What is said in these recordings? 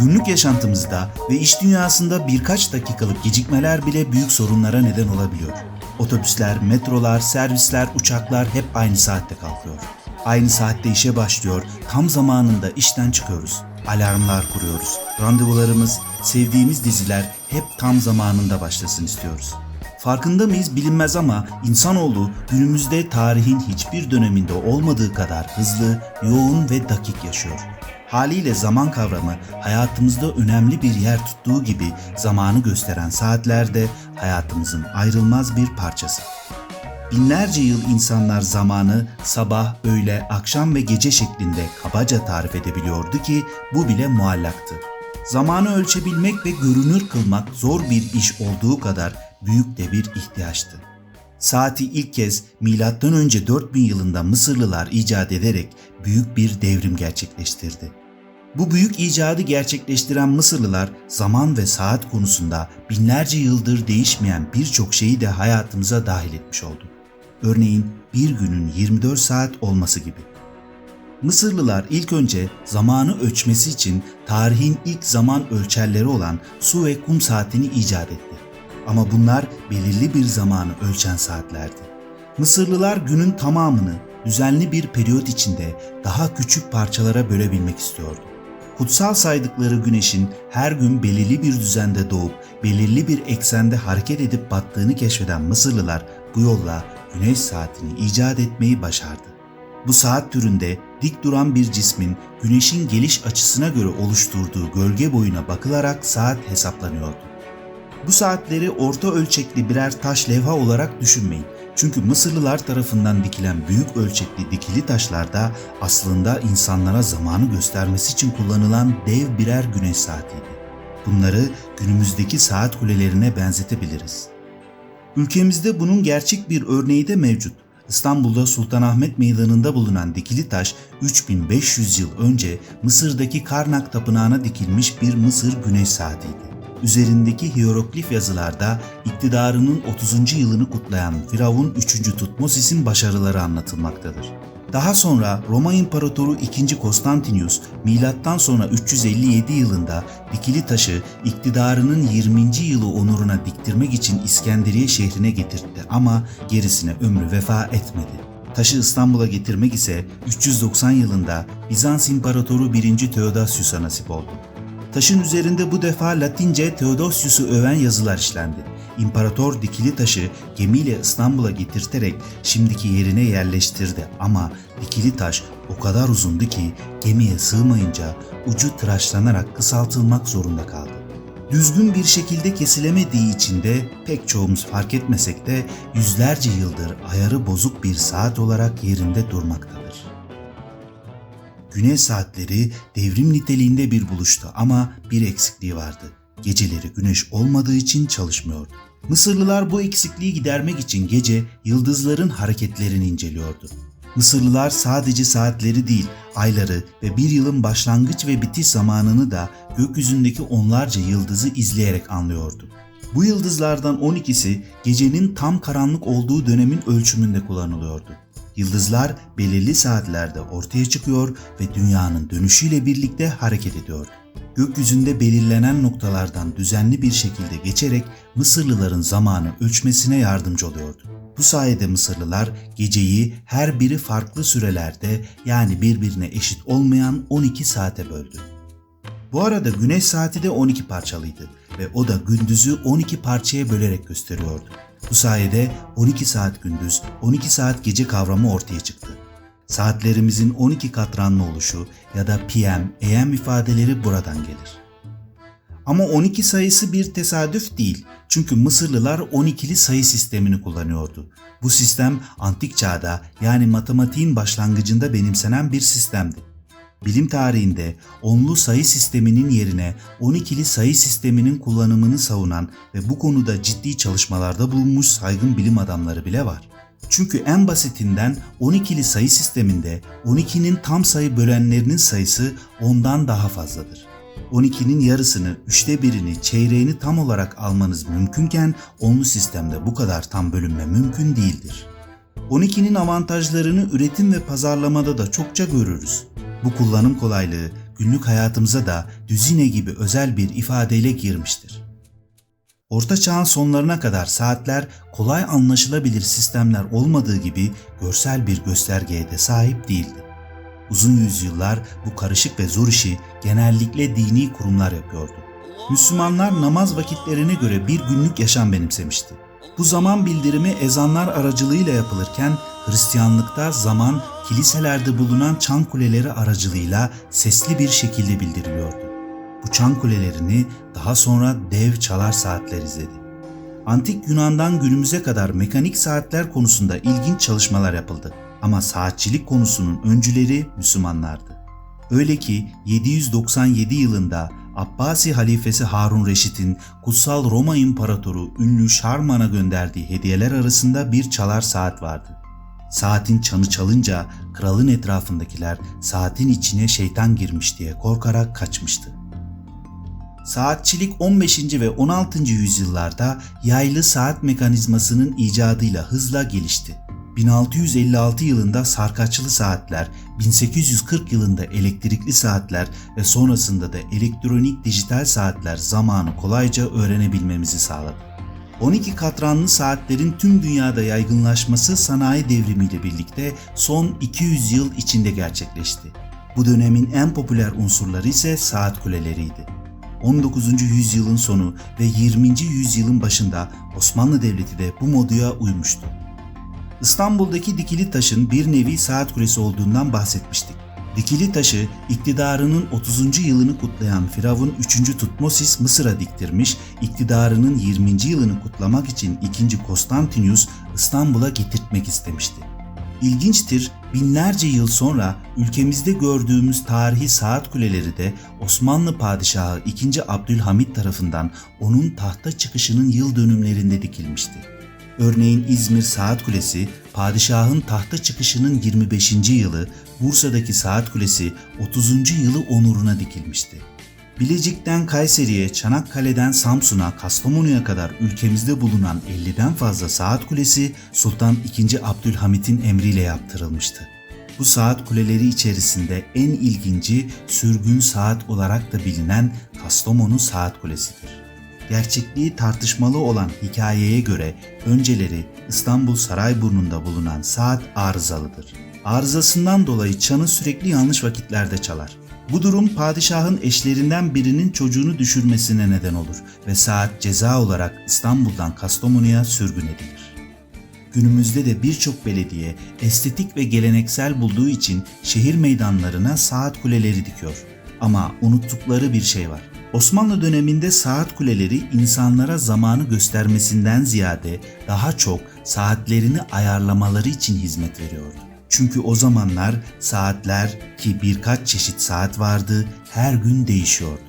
Günlük yaşantımızda ve iş dünyasında birkaç dakikalık gecikmeler bile büyük sorunlara neden olabiliyor. Otobüsler, metrolar, servisler, uçaklar hep aynı saatte kalkıyor. Aynı saatte işe başlıyor, tam zamanında işten çıkıyoruz. Alarmlar kuruyoruz. Randevularımız, sevdiğimiz diziler hep tam zamanında başlasın istiyoruz. Farkında mıyız bilinmez ama insanoğlu günümüzde tarihin hiçbir döneminde olmadığı kadar hızlı, yoğun ve dakik yaşıyor. Haliyle zaman kavramı hayatımızda önemli bir yer tuttuğu gibi zamanı gösteren saatler de hayatımızın ayrılmaz bir parçası. Binlerce yıl insanlar zamanı sabah, öğle, akşam ve gece şeklinde kabaca tarif edebiliyordu ki bu bile muallaktı. Zamanı ölçebilmek ve görünür kılmak zor bir iş olduğu kadar büyük de bir ihtiyaçtı. Saati ilk kez M.Ö. 4000 yılında Mısırlılar icat ederek büyük bir devrim gerçekleştirdi. Bu büyük icadı gerçekleştiren Mısırlılar zaman ve saat konusunda binlerce yıldır değişmeyen birçok şeyi de hayatımıza dahil etmiş oldu. Örneğin bir günün 24 saat olması gibi. Mısırlılar ilk önce zamanı ölçmesi için tarihin ilk zaman ölçerleri olan su ve kum saatini icat etti. Ama bunlar belirli bir zamanı ölçen saatlerdi. Mısırlılar günün tamamını düzenli bir periyot içinde daha küçük parçalara bölebilmek istiyordu. Kutsal saydıkları güneşin her gün belirli bir düzende doğup belirli bir eksende hareket edip battığını keşfeden Mısırlılar bu yolla güneş saatini icat etmeyi başardı. Bu saat türünde dik duran bir cismin güneşin geliş açısına göre oluşturduğu gölge boyuna bakılarak saat hesaplanıyordu. Bu saatleri orta ölçekli birer taş levha olarak düşünmeyin. Çünkü Mısırlılar tarafından dikilen büyük ölçekli dikili taşlarda aslında insanlara zamanı göstermesi için kullanılan dev birer güneş saatiydi. Bunları günümüzdeki saat kulelerine benzetebiliriz. Ülkemizde bunun gerçek bir örneği de mevcut. İstanbul'da Sultanahmet Meydanı'nda bulunan dikili taş 3500 yıl önce Mısır'daki Karnak Tapınağı'na dikilmiş bir Mısır güneş saatiydi. Üzerindeki hieroglif yazılarda iktidarının 30. yılını kutlayan Firavun 3. Tutmosis'in başarıları anlatılmaktadır. Daha sonra Roma İmparatoru 2. Konstantinius milattan sonra 357 yılında dikili taşı iktidarının 20. yılı onuruna diktirmek için İskenderiye şehrine getirtti ama gerisine ömrü vefa etmedi. Taşı İstanbul'a getirmek ise 390 yılında Bizans İmparatoru 1. Theodosius'a nasip oldu. Taşın üzerinde bu defa Latince Theodosius'u öven yazılar işlendi. İmparator dikili taşı gemiyle İstanbul'a getirterek şimdiki yerine yerleştirdi ama dikili taş o kadar uzundu ki gemiye sığmayınca ucu tıraşlanarak kısaltılmak zorunda kaldı. Düzgün bir şekilde kesilemediği için de pek çoğumuz fark etmesek de yüzlerce yıldır ayarı bozuk bir saat olarak yerinde durmaktadır. Güneş saatleri devrim niteliğinde bir buluştu ama bir eksikliği vardı. Geceleri güneş olmadığı için çalışmıyordu. Mısırlılar bu eksikliği gidermek için gece yıldızların hareketlerini inceliyordu. Mısırlılar sadece saatleri değil, ayları ve bir yılın başlangıç ve bitiş zamanını da gökyüzündeki onlarca yıldızı izleyerek anlıyordu. Bu yıldızlardan 12'si gecenin tam karanlık olduğu dönemin ölçümünde kullanılıyordu. Yıldızlar belirli saatlerde ortaya çıkıyor ve dünyanın dönüşüyle birlikte hareket ediyor. Gökyüzünde belirlenen noktalardan düzenli bir şekilde geçerek Mısırlıların zamanı ölçmesine yardımcı oluyordu. Bu sayede Mısırlılar geceyi her biri farklı sürelerde yani birbirine eşit olmayan 12 saate böldü. Bu arada güneş saati de 12 parçalıydı ve o da gündüzü 12 parçaya bölerek gösteriyordu. Bu sayede 12 saat gündüz, 12 saat gece kavramı ortaya çıktı. Saatlerimizin 12 katranlı oluşu ya da PM, AM ifadeleri buradan gelir. Ama 12 sayısı bir tesadüf değil. Çünkü Mısırlılar 12'li sayı sistemini kullanıyordu. Bu sistem antik çağda yani matematiğin başlangıcında benimsenen bir sistemdi. Bilim tarihinde onlu sayı sisteminin yerine 12'li sayı sisteminin kullanımını savunan ve bu konuda ciddi çalışmalarda bulunmuş saygın bilim adamları bile var. Çünkü en basitinden 12'li sayı sisteminde 12'nin tam sayı bölenlerinin sayısı ondan daha fazladır. 12'nin yarısını, üçte birini, çeyreğini tam olarak almanız mümkünken onlu sistemde bu kadar tam bölünme mümkün değildir. 12'nin avantajlarını üretim ve pazarlamada da çokça görürüz. Bu kullanım kolaylığı günlük hayatımıza da düzine gibi özel bir ifadeyle girmiştir. Orta Çağ'ın sonlarına kadar saatler kolay anlaşılabilir sistemler olmadığı gibi görsel bir göstergeye de sahip değildi. Uzun yüzyıllar bu karışık ve zor işi genellikle dini kurumlar yapıyordu. Müslümanlar namaz vakitlerine göre bir günlük yaşam benimsemişti. Bu zaman bildirimi ezanlar aracılığıyla yapılırken Hristiyanlıkta zaman kiliselerde bulunan çan kuleleri aracılığıyla sesli bir şekilde bildiriliyordu. Bu çan kulelerini daha sonra dev çalar saatler izledi. Antik Yunan'dan günümüze kadar mekanik saatler konusunda ilginç çalışmalar yapıldı. Ama saatçilik konusunun öncüleri Müslümanlardı. Öyle ki 797 yılında Abbasi halifesi Harun Reşit'in Kutsal Roma İmparatoru ünlü Şarman'a gönderdiği hediyeler arasında bir çalar saat vardı. Saatin çanı çalınca kralın etrafındakiler saatin içine şeytan girmiş diye korkarak kaçmıştı. Saatçilik 15. ve 16. yüzyıllarda yaylı saat mekanizmasının icadıyla hızla gelişti. 1656 yılında sarkaçlı saatler, 1840 yılında elektrikli saatler ve sonrasında da elektronik dijital saatler zamanı kolayca öğrenebilmemizi sağladı. 12 katranlı saatlerin tüm dünyada yaygınlaşması sanayi devrimiyle birlikte son 200 yıl içinde gerçekleşti. Bu dönemin en popüler unsurları ise saat kuleleriydi. 19. yüzyılın sonu ve 20. yüzyılın başında Osmanlı Devleti de bu moduya uymuştu. İstanbul'daki dikili taşın bir nevi saat kulesi olduğundan bahsetmiştik. Dikili taşı iktidarının 30. yılını kutlayan Firavun 3. Tutmosis Mısır'a diktirmiş, iktidarının 20. yılını kutlamak için 2. Konstantinus İstanbul'a getirtmek istemişti. İlginçtir, binlerce yıl sonra ülkemizde gördüğümüz tarihi saat kuleleri de Osmanlı Padişahı 2. Abdülhamit tarafından onun tahta çıkışının yıl dönümlerinde dikilmişti. Örneğin İzmir Saat Kulesi, padişahın tahta çıkışının 25. yılı, Bursa'daki Saat Kulesi 30. yılı onuruna dikilmişti. Bilecik'ten Kayseri'ye, Çanakkale'den Samsun'a, Kastamonu'ya kadar ülkemizde bulunan 50'den fazla saat kulesi Sultan II. Abdülhamit'in emriyle yaptırılmıştı. Bu saat kuleleri içerisinde en ilginci sürgün saat olarak da bilinen Kastamonu Saat Kulesi'dir. Gerçekliği tartışmalı olan hikayeye göre önceleri İstanbul Sarayburnu'nda bulunan saat arızalıdır. Arızasından dolayı çanı sürekli yanlış vakitlerde çalar. Bu durum padişahın eşlerinden birinin çocuğunu düşürmesine neden olur ve saat ceza olarak İstanbul'dan Kastamonu'ya sürgün edilir. Günümüzde de birçok belediye estetik ve geleneksel bulduğu için şehir meydanlarına saat kuleleri dikiyor. Ama unuttukları bir şey var. Osmanlı döneminde saat kuleleri insanlara zamanı göstermesinden ziyade daha çok saatlerini ayarlamaları için hizmet veriyordu. Çünkü o zamanlar saatler ki birkaç çeşit saat vardı her gün değişiyordu.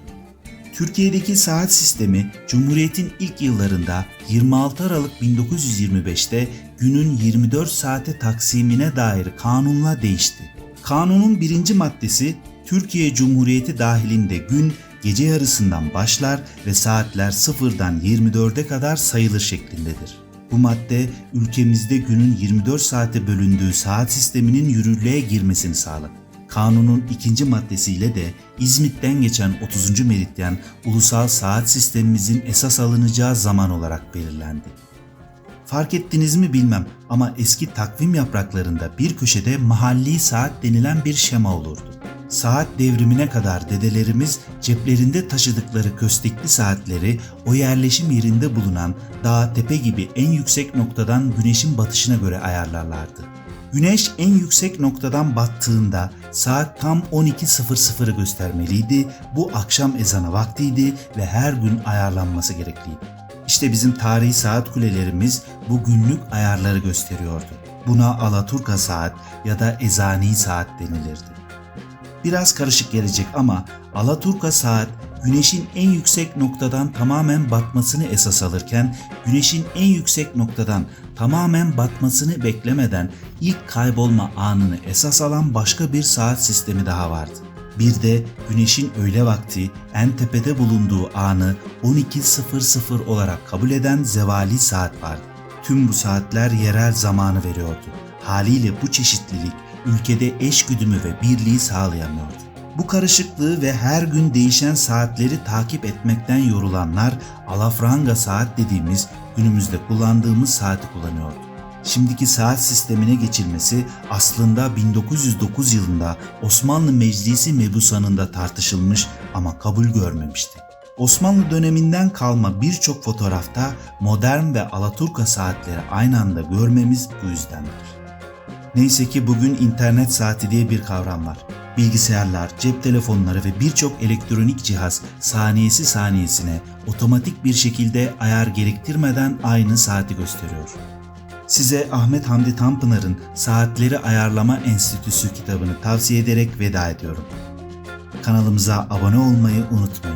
Türkiye'deki saat sistemi Cumhuriyet'in ilk yıllarında 26 Aralık 1925'te günün 24 saate taksimine dair kanunla değişti. Kanunun birinci maddesi Türkiye Cumhuriyeti dahilinde gün gece yarısından başlar ve saatler sıfırdan 24'e kadar sayılır şeklindedir. Bu madde ülkemizde günün 24 saate bölündüğü saat sisteminin yürürlüğe girmesini sağladı. Kanunun ikinci maddesiyle de İzmit'ten geçen 30. meridyen ulusal saat sistemimizin esas alınacağı zaman olarak belirlendi. Fark ettiniz mi bilmem ama eski takvim yapraklarında bir köşede mahalli saat denilen bir şema olurdu. Saat devrimine kadar dedelerimiz ceplerinde taşıdıkları köstekli saatleri o yerleşim yerinde bulunan dağ tepe gibi en yüksek noktadan güneşin batışına göre ayarlarlardı. Güneş en yüksek noktadan battığında saat tam 12.00'ı göstermeliydi. Bu akşam ezanı vaktiydi ve her gün ayarlanması gerekliydi. İşte bizim tarihi saat kulelerimiz bu günlük ayarları gösteriyordu. Buna Alaturka saat ya da ezani saat denilirdi. Biraz karışık gelecek ama Alaturka saat güneşin en yüksek noktadan tamamen batmasını esas alırken güneşin en yüksek noktadan tamamen batmasını beklemeden ilk kaybolma anını esas alan başka bir saat sistemi daha vardı. Bir de güneşin öğle vakti en tepede bulunduğu anı 12.00 olarak kabul eden zevali saat vardı. Tüm bu saatler yerel zamanı veriyordu. Haliyle bu çeşitlilik ülkede eş güdümü ve birliği sağlayamıyordu. Bu karışıklığı ve her gün değişen saatleri takip etmekten yorulanlar alafranga saat dediğimiz günümüzde kullandığımız saati kullanıyordu. Şimdiki saat sistemine geçilmesi aslında 1909 yılında Osmanlı Meclisi mebusanında tartışılmış ama kabul görmemişti. Osmanlı döneminden kalma birçok fotoğrafta modern ve alaturka saatleri aynı anda görmemiz bu yüzdendir. Neyse ki bugün internet saati diye bir kavram var. Bilgisayarlar, cep telefonları ve birçok elektronik cihaz saniyesi saniyesine otomatik bir şekilde ayar gerektirmeden aynı saati gösteriyor. Size Ahmet Hamdi Tanpınar'ın Saatleri Ayarlama Enstitüsü kitabını tavsiye ederek veda ediyorum. Kanalımıza abone olmayı unutmayın.